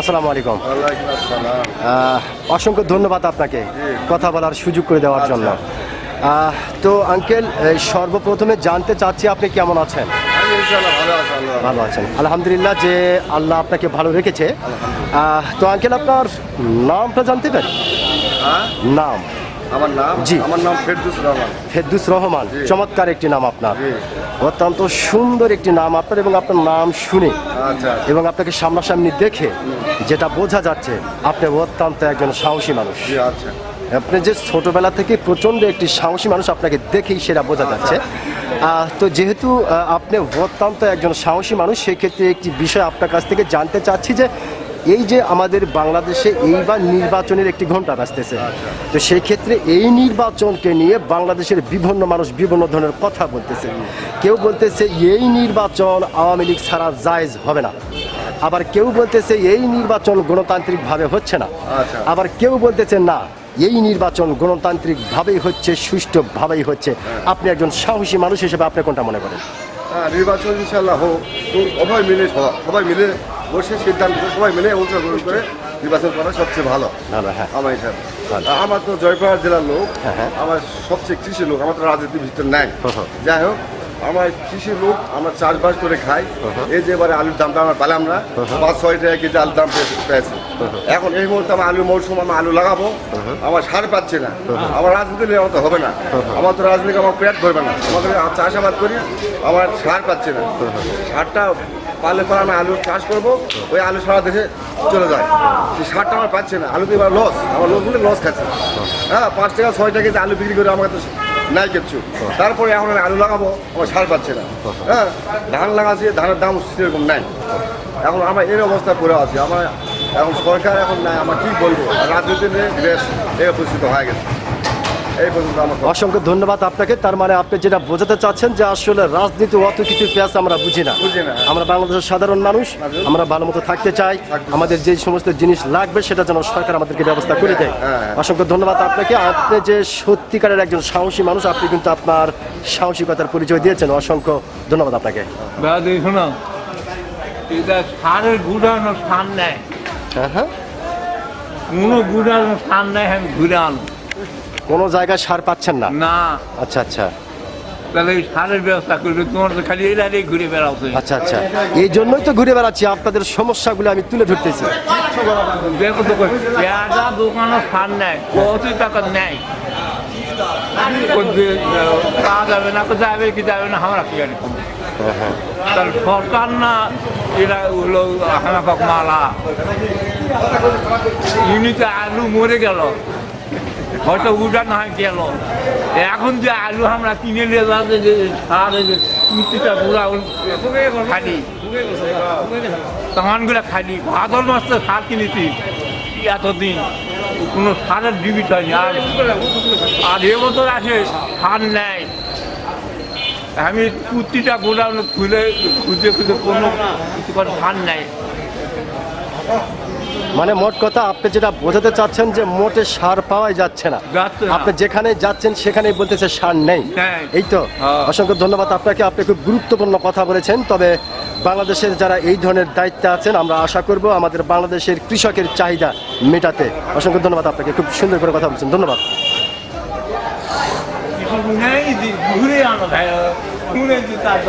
আসসালামু আলাইকুম। অসংখ্য ধন্যবাদ আপনাকে কথা বলার সুযোগ করে দেওয়ার জন্য। তো আঙ্কেল সর্বপ্রথমে জানতে চাচ্ছি আপনি কেমন আছেন? ভালো আছেন। আলহামদুলিল্লাহ যে আল্লাহ আপনাকে ভালো রেখেছে। তো আঙ্কেল আপনার নামটা জানতে পারি? হ্যাঁ? নাম। আমার নাম জি। আমার নাম ফেরদুস রহমান। ফেদ্দুস রহমান। চমৎকার একটি নাম আপনার। অত্যন্ত সুন্দর একটি নাম আপনার এবং আপনার নাম শুনে আচ্ছা। এবং আপনাকে সামনাসামনি দেখে যেটা বোঝা যাচ্ছে আপনি অত্যন্ত একজন সাহসী মানুষ। আচ্ছা। আপনি যে ছোটবেলা থেকে প্রচণ্ড একটি সাহসী মানুষ আপনাকে দেখেই সেটা বোঝা যাচ্ছে। আহ, তো যেহেতু আপনি অত্যন্ত একজন সাহসী মানুষ সেক্ষেত্রে একটি বিষয় আপনার কাছ থেকে জানতে চাচ্ছি যে এই যে আমাদের বাংলাদেশে এইবার নির্বাচনের একটি ঘণ্টা বাজতেছে তো সেই ক্ষেত্রে এই নির্বাচনকে নিয়ে বাংলাদেশের বিভিন্ন মানুষ বিভিন্ন ধরনের কথা বলতেছে। কেউ বলতেছে এই নির্বাচন আওয়ামী লীগ ছাড়া জায়েজ হবে না। আবার কেউ বলতেছে এই নির্বাচন গণতান্ত্রিকভাবে হচ্ছে না। আচ্ছা। আবার কেউ বলতেছে না এই নির্বাচন গণতান্ত্রিকভাবেই হচ্ছে সুষ্ঠুভাবেই হচ্ছে। আপনি একজন সাহসী মানুষ হিসেবে আপনি কোনটা মনে করেন? হ্যাঁ নির্বাচন ইনশাআল্লাহ হোক সবাই মিলে সবাই মিলে বসে সিদ্ধান্ত সবাই মিলে অংশগ্রহণ করে নির্বাচন করা সবচেয়ে ভালো। হ্যাঁ। আমার হিসাবে। আমার তো জয়পুরহাট জেলার লোক হ্যাঁ, হ্যাঁ। আমার সবচেয়ে কৃষি লোক আমার তো রাজনীতির ভিতর নাই। হ্যাঁ, হ্যাঁ। যাই হোক আমার কৃষি লোক আমরা চাষবাস করে খাই। হ্যাঁ, এই যে এবারে আলুর দামটা আমরা পেলাম না পাঁচ ছয় টাকা কেজি আলুর দাম পেয়েছি- হ্যাঁ, এখন এই মুহূর্তে আমার আলু মৌসুম আমি আলু লাগাবো আমার সার পাচ্ছি না। হ্যাঁ, আমার রাজনীতি নিয়ে আমার তো হবে না। আমার তো রাজনীতি আমার পেট ভরবে না। আমাকে চাষাবাদ করি আমার সার পাচ্ছি না। সারটা পালে পরে আমি আলু চাষ করব, ওই আলু সারা দেশে চলে যায়। সেই সারটা আমার পাচ্ছে না, আলু তো এবার লস আমার লোকগুলো লস খাচ্ছে। হ্যাঁ পাঁচ টাকা, ছয় টাকা আলু বিক্রি করে আমাকে তো নাই কিচ্ছু। তারপরে এখন আমি আলু লাগাবো, আমার সার পাচ্ছে না। হ্যাঁ ধান লাগাচ্ছি, ধানের দাম সেরকম নাই। এখন আমরা এর অবস্থা পড়ে আছি, আমার এখন সরকার এখন নাই, আমার কি বলব? রাজনীতি নিয়ে দেশ এই অবস্থিত হয়ে গেছে। এই পর্যন্ত আমার অসংখ্য ধন্যবাদ আপনাকে। তার মানে আপনি যেটা বোঝাতে চাচ্ছেন যে আসলে রাজনীতি অত কিছু পেঁয়াজ আমরা বুঝি না। আমরা বাংলাদেশের সাধারণ মানুষ আমরা ভালো মতো থাকতে চাই। আমাদের যে সমস্ত জিনিস লাগবে সেটা যেন সরকার আমাদেরকে ব্যবস্থা করে দেয়। হ্যাঁ, হ্যাঁ। অসংখ্য ধন্যবাদ আপনাকে। আপনি যে সত্যিকারের একজন সাহসী মানুষ আপনি কিন্তু আপনার সাহসিকতার পরিচয় দিয়েছেন। অসংখ্য ধন্যবাদ আপনাকে। শোনো এটা সারের গুড়ানো সার নেয়। হ্যাঁ হ্যাঁ। কোনো গুড়ানো সার নেয় আমি ঘুরে আনো কোনো জায়গায় সার পাচ্ছেন না? না। আচ্ছা আচ্ছা। তাহলে এই সারের ব্যবস্থা করবে তোমার তো খালি এরা ঘুরে বেড়াচ্ছে। আচ্ছা আচ্ছা। এই জন্যই তো ঘুরে বেড়াচ্ছি আপনাদের সমস্যাগুলো আমি তুলে ধরতেছি। দেখো তো পেঁয়াজা দোকানও সার নেয় কত টাকা নেয় পাওয়া যাবে না যাবে কি যাবে না আমরা কি জানি। তাহলে সরকার না এরা হলো হামাকক মালা। ইউনিতে আলু মরে গেল। হয়তো উঠানো হয় গেল। এখন যে আলু আমরা কিনে নিয়ে সার খালি। তখনগুলো খালি। ভাদর মাস তো সার কিনেছি। এতদিন? কোনো সারের ডিবিট হয়নি। আর আর এবছর আছে সার নেয় আমি কুর্তিটা গোডাউন খুলে খুঁজে খুঁজে কোনো কিছু সার নেয় মানে মোট কথা আপনি যেটা বোঝাতে চাচ্ছেন যে মোটে সার পাওয়াই যাচ্ছে না। আপনি যেখানে যাচ্ছেন সেখানেই বলতেছে সার নেই। নেই। এই তো। হ্যাঁ। অসংখ্য ধন্যবাদ আপনাকে আপনি খুব গুরুত্বপূর্ণ কথা বলেছেন। তবে বাংলাদেশের যারা এই ধরনের দায়িত্বে আছেন আমরা আশা করব আমাদের বাংলাদেশের কৃষকের চাহিদা মেটাতে। অসংখ্য ধন্যবাদ আপনাকে খুব সুন্দর করে কথা বলছেন। ধন্যবাদ। ঘুরে আনো। ঘুরে